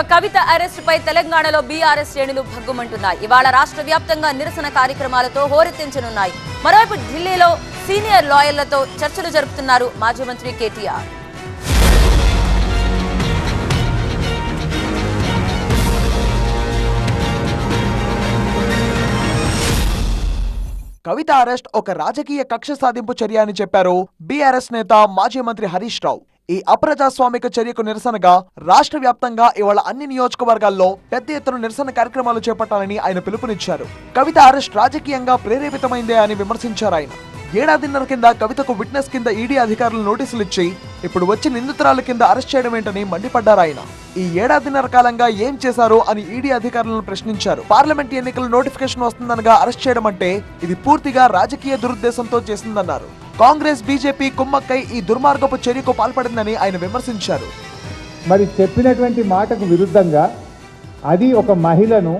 So కవిత arrest పై తెలంగాణలో BRS శ్రేణులు భగ్గుమంటున్నాయి. ఇవాళ రాష్ట్ర వ్యాప్తంగా నిరసన కార్యక్రమాలతో హోరెత్తించనున్నాయి. మరోవైపు ఢిల్లీలో సీనియర్ లాయర్లతో చర్చలు జరుపుతున్నారు మాజీ మంత్రి కేటీఆర్. కవిత అరెస్ట్ ఒక రాజకీయ కక్ష సాధింపు చర్య అని చెప్పారు బీఆర్ఎస్ నేత మాజీ మంత్రి హరీష్ రావు. ఈ అప్రజాస్వామిక చర్యకు నిరసనగా రాష్ట్ర వ్యాప్తంగా ఇవాళ అన్ని నియోజకవర్గాల్లో పెద్ద ఎత్తున నిరసన కార్యక్రమాలు చేపట్టాలని ఆయన పిలుపునిచ్చారు. కవిత అరెస్ట్ రాజకీయంగా ప్రేరేపితమైందే అని విమర్శించారు ఆయన. ఏడాదిన్నర కింద కవితకు విట్నెస్ కింద ఈడీ అధికారులు నోటీసులు ఇచ్చి ఇప్పుడు వచ్చి నిందితురాల కింద అరెస్ట్ చేయడం ఏంటని మండిపడ్డారు ఆయన. ఈ ఏడాదిన్నర కాలంగా ఏం చేశారు అని ఈడీ అధికారులను ప్రశ్నించారు. పార్లమెంట్ ఎన్నికల నోటిఫికేషన్ వస్తుందనగా అరెస్ట్ చేయడం అంటే ఇది పూర్తిగా రాజకీయ దురుద్దేశంతో చేసిందన్నారు. కాంగ్రెస్ బీజేపీ కుమ్మక్కై ఈ దుర్మార్గపు చర్యకు పాల్పడిందని ఆయన విమర్శించారు. మరి చెప్పినటువంటి మాటకు విరుద్ధంగా అది ఒక మహిళను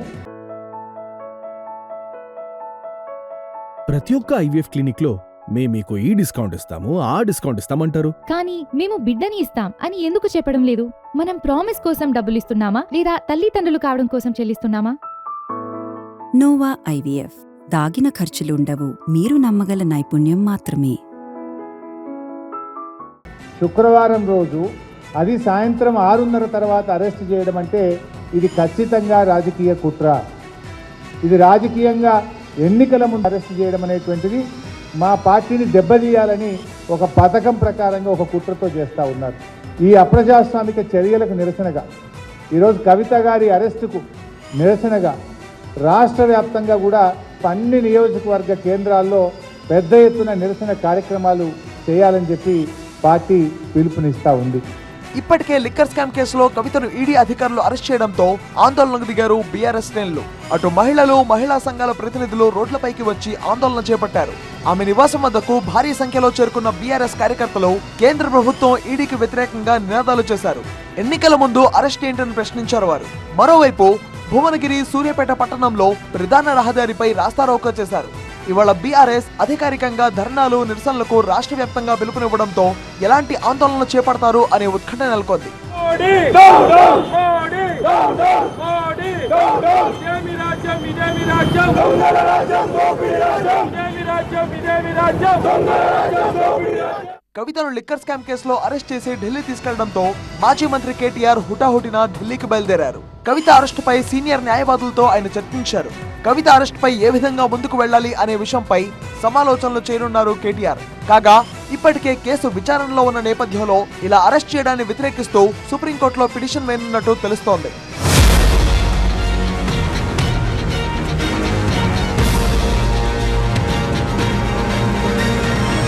ప్రతి ఒక్క ఐవీఎఫ్ క్లినిక్లో మేము మీకు ఈ డిస్కౌంట్ ఇస్తాము ఆ డిస్కౌంట్ ఇస్తామంటారు. కానీ మేము బిడ్డని ఇస్తాం అని ఎందుకు చెప్పడం లేదు? మనం ప్రామిస్ కోసం డబ్బులు ఇస్తున్నామా? లేదా తల్లిదండ్రులు కావడం కోసం చెల్లిస్తున్నామా? Nova IVF. దాగిన ఖర్చులుండవు. మీరు నమ్మగల నైపుణ్యం మాత్రమే. శుక్రవారం రోజు అది సాయంత్రం ఆరున్నర తర్వాత అరెస్ట్ చేయడం అంటే ఇది ఖచ్చితంగా రాజకీయ కుట్ర. ఇది రాజకీయంగా ఎన్నికల ముందు అరెస్ట్ చేయడం అనేటువంటిది మా పార్టీని దెబ్బతీయాలని ఒక పథకం ప్రకారంగా ఒక కుట్రతో చేస్తూ ఉన్నారు. ఈ అప్రజాస్వామిక చర్యలకు నిరసనగా ఈరోజు కవిత గారి అరెస్టుకు నిరసనగా రాష్ట్ర వ్యాప్తంగా కూడా అన్ని నియోజకవర్గ కేంద్రాల్లో పెద్ద ఎత్తున నిరసన కార్యక్రమాలు చేయాలని చెప్పి పార్టీ పిలుపునిస్తా ఉంది. ఇప్పటికే లిక్కర్ స్కామ్ కేసులో కవితను ఈడీ అధికారులు అరెస్ట్ చేయడంతో ఆందోళనకు దిగారు బీఆర్ఎస్ శ్రేణులు అటు మహిళలు మహిళా సంఘాల ప్రతినిధులు రోడ్లపైకి వచ్చి ఆందోళన చేపట్టారు. ఆమె నివాసం వద్దకు భారీ సంఖ్యలో చేరుకున్న బీఆర్ఎస్ కార్యకర్తలు కేంద్ర ప్రభుత్వం ఈడీకి వ్యతిరేకంగా నినాదాలు చేశారు. ఎన్నికల ముందు అరెస్ట్ ఏంటని ప్రశ్నించారు వారు. మరోవైపు భువనగిరి సూర్యాపేట పట్టణంలో ప్రధాన రహదారిపై రాస్తారోకో చేశారు. ఇవాళ బీఆర్ఎస్ అధికారికంగా ధర్నాలు నిరసనలకు రాష్ట్ర వ్యాప్తంగా పిలుపునివ్వడంతో ఎలాంటి ఆందోళనలు చేపడతారు అనే ఉత్కంఠ నెలకొంది. రాజ్యం! కవితను లిక్కర్ స్కామ్ కేసులో అరెస్ట్ చేసి ఢిల్లీ తీసుకెళ్ళడంతో మాజీ మంత్రి కేటీఆర్ హుటాహుటిన ఢిల్లీకి బయలుదేరారు. కవిత అరెస్టుపై సీనియర్ న్యాయవాదులతో ఆయన చర్చించారు. కవిత అరెస్టుపై ఏ విధంగా ముందుకు వెళ్ళాలి అనే విషయంపై సమాలోచనలు చేరున్నారు కేటీఆర్. కాగా ఇప్పటికే కేసు విచారణలో ఉన్న నేపథ్యంలో ఇలా అరెస్ట్ చేయడాన్ని వ్యతిరేకిస్తూ సుప్రీంకోర్టులో పిటిషన్ వేయనున్నట్టు తెలుస్తోంది.